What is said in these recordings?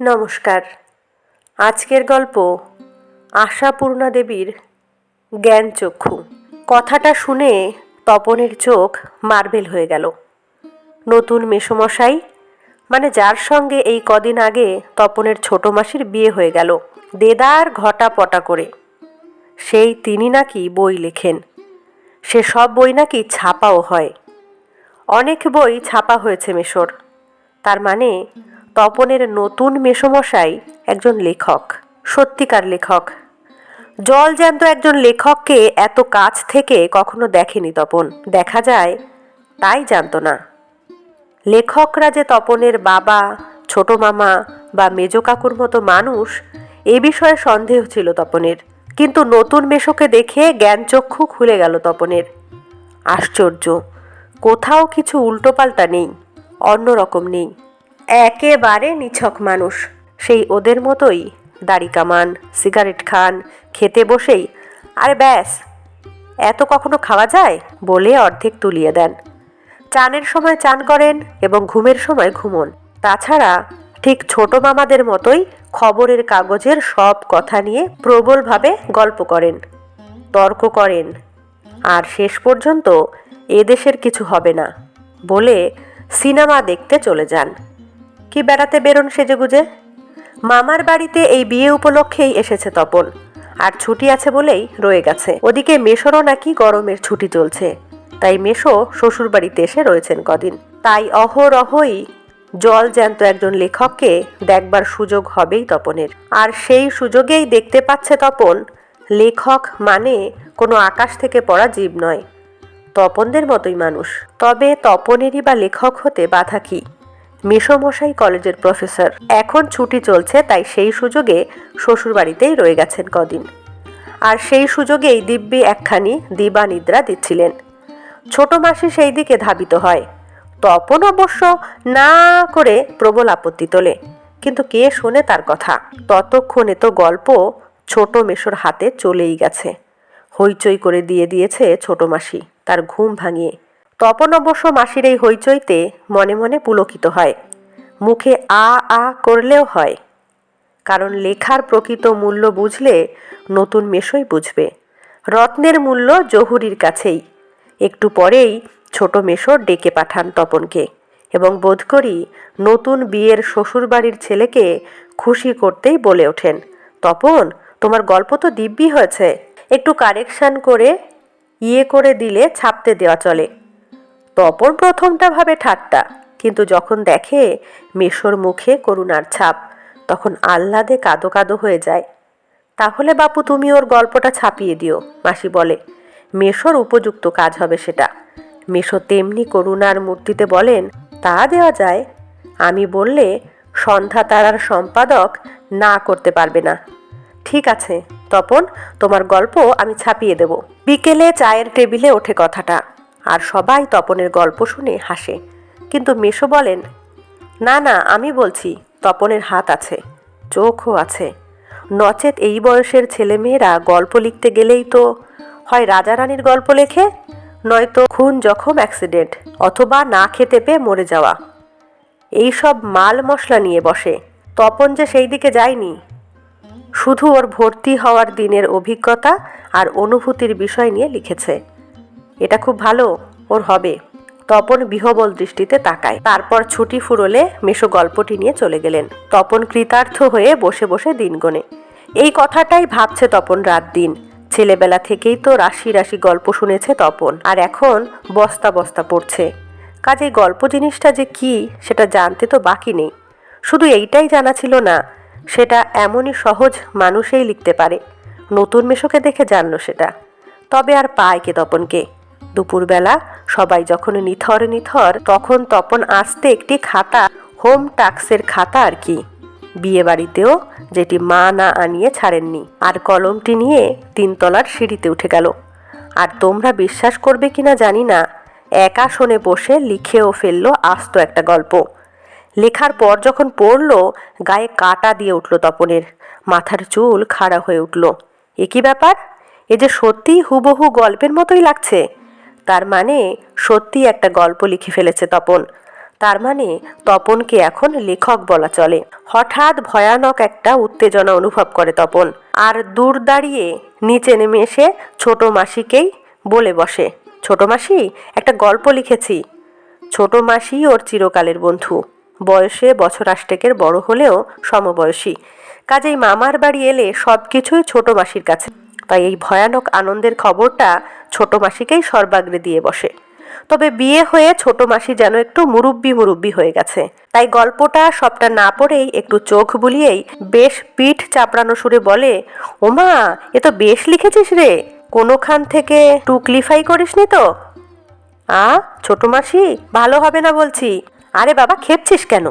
নমস্কার। আজকের গল্প আশাপূর্ণা দেবীর জ্ঞানচক্ষু কথাটা শুনে তপনের চোখ মার্বেল হয়ে গেল। নতুন মেসমশাই মানে যার সঙ্গে এই কদিন আগে তপনের ছোট মাসির বিয়ে হয়ে গেল, দেদার ঘটা পটা করে। সেই তিনি নাকি বই লেখেন। সে সব বই নাকি ছাপাও হয়। অনেক বই ছাপা হয়েছে মেশোর তার মানে তপনের নতুন মেসমশাই একজন লেখক, সত্যিকার লেখক। জল জ্যান্ত একজন লেখককে এত কাছ থেকে কখনো দেখেনি তপন। দেখা যায়, তাই জানত না। লেখকরা যে তপনের বাবা, ছোট মামা বা মেজ কাকুর মতো মানুষ, এ বিষয়ে সন্দেহ ছিল তপনের। কিন্তু নতুন মেশোকে দেখে জ্ঞানচক্ষু খুলে গেল তপনের। আশ্চর্য, কোথাও কিছু উল্টোপাল্টা নেই, অন্যরকম নেই। একেবারে নিছক মানুষ। সেই ওদের মতোই দাড়ি কামান, সিগারেট খান, খেতে বসেই আরে ব্যাস, এত কখনো খাওয়া যায়? বলে অর্ধেক তুলিয়ে দেন। চানের সময় চান করেন এবং ঘুমের সময় ঘুমন। তাছাড়া ঠিক ছোট মামাদের মতোই খবরের কাগজের সব কথা নিয়ে প্রবলভাবে গল্প করেন, তর্ক করেন। আর শেষ পর্যন্ত এদেশের কিছু হবে না বলে সিনেমা দেখতে চলে যান। কি বেড়াতে বেরোন সেজেগুজে? মামার বাড়িতে এই বিয়ে উপলক্ষেই এসেছে তপন। আর ছুটি আছে বলেই রয়ে গেছে। ওদিকে মেশোরও নাকি গরমের ছুটি চলছে। তাই মেশো শ্বশুর বাড়িতে এসে রয়েছেন কদিন। তাই অহরহই জল জ্যান্ত একজন লেখককে দেখবার সুযোগ হবেই তপনের। আর সেই সুযোগেই দেখতে পাচ্ছে তপন, লেখক মানে কোনো আকাশ থেকে পড়া জীব নয়। তপনদের মতোই মানুষ। তবে তপনেরই বা লেখক হতে বাধা কি? মেসমশাই কলেজের প্রফেসর। এখন ছুটি চলছে, তাই সেই সুযোগে শ্বশুরবাড়িতেই রয়ে গেছেন কদিন। আর সেই সুযোগেই দিব্যি একখানি দিবা নিদ্রা দিচ্ছিলেন। ছোট মাসি সেই দিকে ধাবিত হয়। তপন অবশ্য না করে প্রবল আপত্তি তোলে। কিন্তু কে শোনে তার কথা? ততক্ষণে তো গল্প ছোট মেশোর হাতে চলেই গেছে। হইচই করে দিয়ে দিয়েছে ছোট মাসি, তার ঘুম ভাঙিয়ে। তপন অবশ্য মাসির এই হইচইতে মনে মনে পুলকিত হয়। মুখে আ আ করলেও হয়। কারণ লেখার প্রকৃত মূল্য বুঝলে নতুন মেশোই বুঝবে। রত্নের মূল্য জহুরির কাছেই। একটু পরেই ছোট মেশো ডেকে পাঠান তপনকে এবং বোধ করি নতুন বিয়ের শ্বশুরবাড়ির ছেলেকে খুশি করতেই বলে ওঠেন, তপন, তোমার গল্প তো দিব্যি হয়েছে। একটু কারেকশান করে ইয়ে করে দিলে ছাপতে দেওয়া চলে। তপন প্রথমটা ভাবে ঠাট্টা, কিন্তু যখন দেখে মেশোর মুখে করুণার ছাপ, তখন আহ্লাদে কাদো কাদো হয়ে যায়। তাহলে বাপু তুমি ওর গল্পটা ছাপিয়ে দিও, মাসি বলে। মেশোর উপযুক্ত কাজ হবে সেটা। মেশো তেমনি করুণার মূর্তিতে বলেন, তা দেওয়া যায়। আমি বললে সন্ধ্যা তারার সম্পাদক না করতে পারবে না। ঠিক আছে, তপন, তোমার গল্প আমি ছাপিয়ে দেব। বিকেলে চায়ের টেবিলে ওঠে কথাটা। আর সবাই তপনের গল্প শুনে হাসে। কিন্তু মেশো বলেন, না না, আমি বলছি, তপনের হাত আছে, চোখও আছে। নচেত এই বয়সের ছেলেমেয়েরা গল্প লিখতে গেলেই তো হয় রাজা রানীর গল্প লেখে, নয়তো খুন জখম অ্যাক্সিডেন্ট, অথবা না খেতে পেয়ে মরে যাওয়া। এই সব মাল মশলা নিয়ে বসে, তপন যে সেই দিকে যায়নি। শুধু ওর ভর্তি হওয়ার দিনের অভিজ্ঞতা আর অনুভূতির বিষয় নিয়ে লিখেছে। এটা খুব ভালো, ওর হবে। তপন বিহবল দৃষ্টিতে তাকায়। তারপর ছুটি ফুরলে মেশো গল্পটি নিয়ে চলে গেলেন। তপন কৃতার্থ হয়ে বসে বসে দিন গনে। এই কথাটাই ভাবছে তপন রাত দিন। ছেলেবেলা থেকেই তো রাশি রাশি গল্প শুনেছে তপন। আর এখন বস্তা বস্তা পড়ছে। কাজেই গল্প জিনিসটা যে কি, সেটা জানতে তো বাকি নেই। শুধু এইটাই জানা ছিল না, সেটা এমনই সহজ মানুষেই লিখতে পারে। নতুন মেশোকে দেখে জানলো সেটা। তবে আর পায় কে তপনকে? দুপুরবেলা, সবাই যখন নিথর নিথর, তখন তপন আসতে একটি খাতা, হোম টাক্সের খাতা আর কি। বিয়ে বাড়িতেও যেটি মা না আনিয়ে ছাড়েননি, আর কলমটি নিয়ে তিনতলার সিঁড়িতে উঠে গেল। আর তোমরা বিশ্বাস করবে কিনা জানি না, একা শোনে বসে লিখেও ফেলল আস্ত একটা গল্প। লেখার পর যখন পড়ল, গায়ে কাটা দিয়ে উঠল তপনের, মাথার চুল খাড়া হয়ে উঠল। এ কি ব্যাপার? এ যে সত্যিই হুবহু গল্পের মতোই লাগছে। তার মানে সত্যি একটা গল্প লিখে ফেলেছে তপন। তার মানে তপনকে এখন লেখক বলা চলে। হঠাৎ ভয়ানক একটা উত্তেজনা অনুভব করে তপন। আর দূর দাঁড়িয়ে নিচে নেমে এসে ছোট মাসিকেই বলে বসে, ছোট মাসি, একটা গল্প লিখেছি। ছোট মাসি ওর চিরকালের বন্ধু। বয়সে বছর আষ্টেকের বড় হলেও সমবয়সী। কাজেই মামার বাড়ি এলে সব কিছুই ছোট মাসির কাছে। তাই এই ভয়ানক আনন্দের খবরটা ছোট মাসিকেই সর্বাগ্রে দিয়ে বসে। তবে বিয়ে হয়ে ছোট মাসি যেন একটু মুরব্বি মুরব্বি হয়ে গেছে। তাই গল্পটা সবটা না পড়েই একটু চোখ বুলিয়েই বেশ পিঠ চাপড়ানো সুরে বলে, ওমা, এ তো বেশ লিখেছিস রে। কোনোখান থেকে টুকলিফাই করিসনি তো? আ, ছোট মাসি? ভালো হবে না বলছি। আরে বাবা, খেপছিস কেন?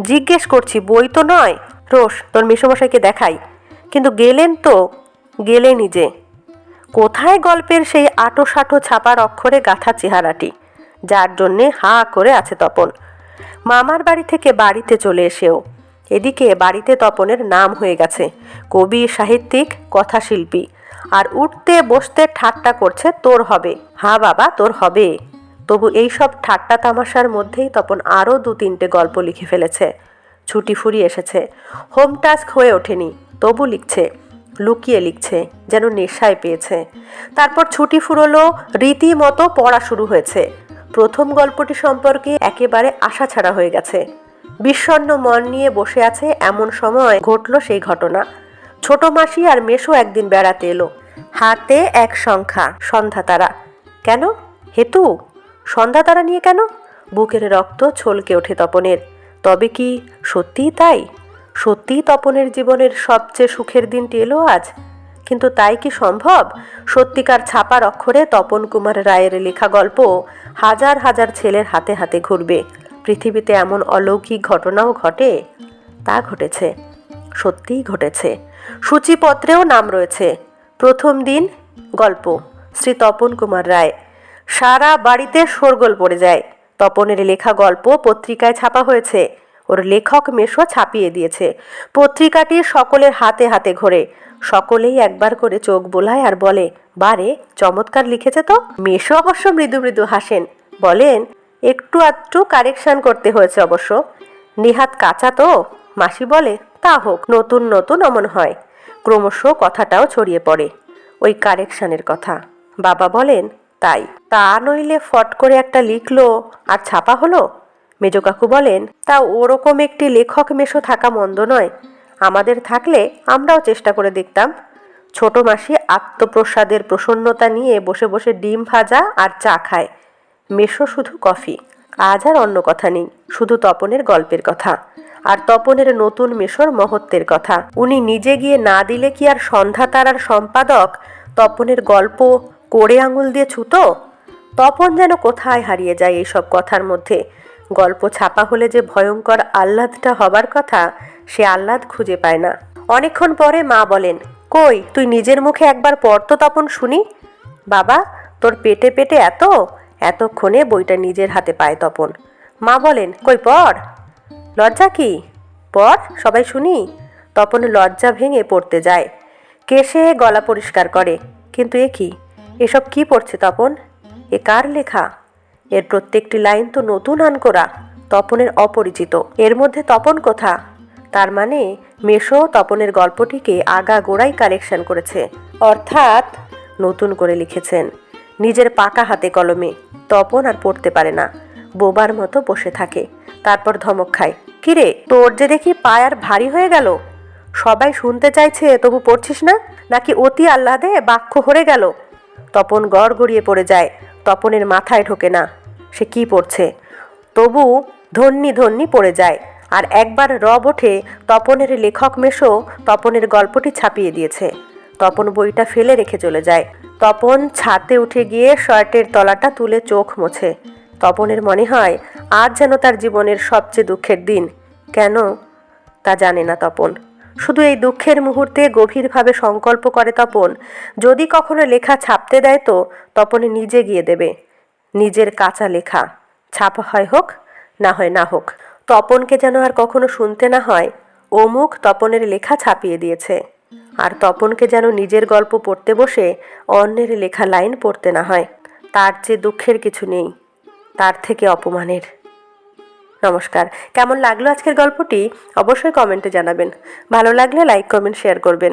জিজ্ঞেস করছি, বই তো নয়। রোশ, তোর মেসোমশাইকে দেখাই। কিন্তু গেলেন তো গেলে নিজে। কোথায় গল্পের সেই আটো সাটো ছাপার অক্ষরে গাথা চেহারাটি? যার জন্যে হা করে আছে তপন। মামার বাড়ি থেকে বাড়িতে চলে এসেও। এদিকে বাড়িতে তপনের নাম হয়ে গেছে। কবি, সাহিত্যিক, কথাশিল্পী। আর উঠতে, বসতে ঠাট্টা করছে, তোর হবে। হা বাবা, তোর হবে। তবু এই সব ঠাট্টা তামাশার মধ্যেই তপন আরও দু তিনটে গল্প লিখে ফেলেছে। ছুটি ফুরি এসেছে। হোম টাস্ক হয়ে ওঠেনি, তবু লিখছে। লুকিয়ে লিখছে, যেন নেশায় পেয়েছে। তারপর ছুটি ফুরলো, রীতিমতো পড়া শুরু হয়েছে। প্রথম গল্পটি সম্পর্কে একেবারে আশা ছাড়া হয়ে গেছে। বিষণ্ণ মন নিয়ে বসে আছে এমন সময় ঘটল সেই ঘটনা। ছোট মাসি আর মেশো একদিন বেড়াতে এলো। হাতে এক সংখ্যা, সন্ধ্যা তারা। কেন? হেতু? সন্ধ্যা তারা নিয়ে কেন? বুকের রক্ত ছলকে ওঠে তপনের। তবে কি সত্যিই তাই? সত্যিই তপনের জীবনের সবচেয়ে সুখের দিনটি এলো আজ? কিন্তু তাই কি সম্ভব? সত্যিকার ছাপার অক্ষরে তপন কুমার রায়ের লেখা গল্প হাজার হাজার ছেলের হাতে হাতে ঘুরবে। পৃথিবীতে এমন অলৌকিক ঘটনাও ঘটে? তা ঘটেছে। সত্যিই ঘটেছে। সূচিপত্রেও নাম রয়েছে। প্রথম দিন গল্প, শ্রী তপন কুমার রায়। সারা বাড়িতে শোরগোল পড়ে যায়। তপনের লেখা গল্প পত্রিকায় ছাপা হয়েছে। ওর লেখক মেশো ছাপিয়ে দিয়েছে। পত্রিকাটি সকলের হাতে হাতে ঘোরে। সকলেই একবার করে চোখ বোলায় আর বলে, বারে, চমৎকার লিখেছে তো। মেশো অবশ্য মৃদু মৃদু হাসেন। বলেন, একটু আধটু কারেকশন করতে হয়েছে অবশ্য। নেহাত কাঁচা তো? মাসি বলে, তা হোক, নতুন নতুন অমন হয়। ক্রমশ কথাটাও ছড়িয়ে পড়ে ওই কারেকশনের কথা। বাবা বলেন, তাই। তা নইলে ফট করে একটা লিখলো আর ছাপা হলো? মেজ কাকু বলেন, তা ওরকম একটি লেখক মেশো থাকা মন্দ নয়। আমাদের থাকলে আমরাও চেষ্টা করে দেখতাম। ছোট মাসি আত্মপ্রসাদের প্রসন্নতা নিয়ে বসে বসে ডিম ভাজা আর চা খায়। মেশো শুধু কফি, আজ আর অন্য কথা নেই, শুধু তপনের গল্পের কথা। আর তপনের নতুন মেশোর মহত্বের কথা। উনি নিজে গিয়ে না দিলে কি আর সন্ধ্যা তারার সম্পাদক তপনের গল্প করে আঙুল দিয়ে ছুতো? তপন যেন কোথায় হারিয়ে যায় এইসব কথার মধ্যে। গল্প ছাপা হলে যে ভয়ঙ্কর আহ্লাদটা হবার কথা, সে আহ্লাদ খুঁজে পায় না। অনেকক্ষণ পরে মা বলেন, কই, তুই নিজের মুখে একবার পড় তো তপন শুনি? বাবা, তোর পেটে পেটে এত? এতক্ষণে বইটা নিজের হাতে পায় তপন। মা বলেন, কই, পড়। লজ্জা কি? পড়, সবাই শুনি? তপন লজ্জা ভেঙে পড়তে যায়। কেশে গলা পরিষ্কার করে, কিন্তু এ কি? এসব কি পড়ছে তপন? এ কার লেখা? এর প্রত্যেকটি লাইন তো নতুন আনকোরা, তপনের অপরিচিত। এর মধ্যে তপন কোথা? তার মানে মেশো তপনের গল্পটিকে আগা গোড়াই কালেকশন করেছে। অর্থাৎ নতুন করে লিখেছেন। নিজের পাকা হাতে কলমে। তপন আর পড়তে পারে না। বোবার মতো বসে থাকে। তারপর ধমক খায়। কিরে, তোর যে দেখি পায় আর ভারী হয়ে গেল? সবাই শুনতে চাইছে, তবু পড়ছিস না? নাকি অতি আহ্লাদে বাক্য হরে গেল? তপন গড় গড়িয়ে পড়ে যায়। তপনের মাথায় ঢোকে না। সে কি পড়ছে? তবু ধন্যি ধন্যি পড়ে যায়। আর একবার রব ওঠে তপনের লেখক মেশো তপনের গল্পটি ছাপিয়ে দিয়েছে। তপন বইটা ফেলে রেখে চলে যায়। তপন ছাতে উঠে গিয়ে শার্টের তলাটা তুলে চোখ মোছে। তপনের মনে হয়, আজ যেন তার জীবনের সবচেয়ে দুঃখের দিন। কেন? তা জানে না তপন। শুধু এই দুঃখের মুহূর্তে গভীরভাবে সংকল্প করে তপন, যদি কখনো লেখা ছাপতে দেয় তো তপনে নিজে গিয়ে দেবে। নিজের কাঁচা লেখা। ছাপা হয় হোক, না হয় না হোক, তপনকে যেন আর কখনো শুনতে না হয়, অমুক তপনের লেখা ছাপিয়ে দিয়েছে। আর তপনকে যেন নিজের গল্প পড়তে বসে অন্যের লেখা লাইন পড়তে না হয়, তার চেয়ে দুঃখের কিছু নেই, তার থেকে অপমানের। নমস্কার, কেমন লাগল আজকের গল্পটি? অবশ্যই কমেন্টে জানাবেন। ভালো লাগলে লাইক, কমেন্ট, শেয়ার করবেন।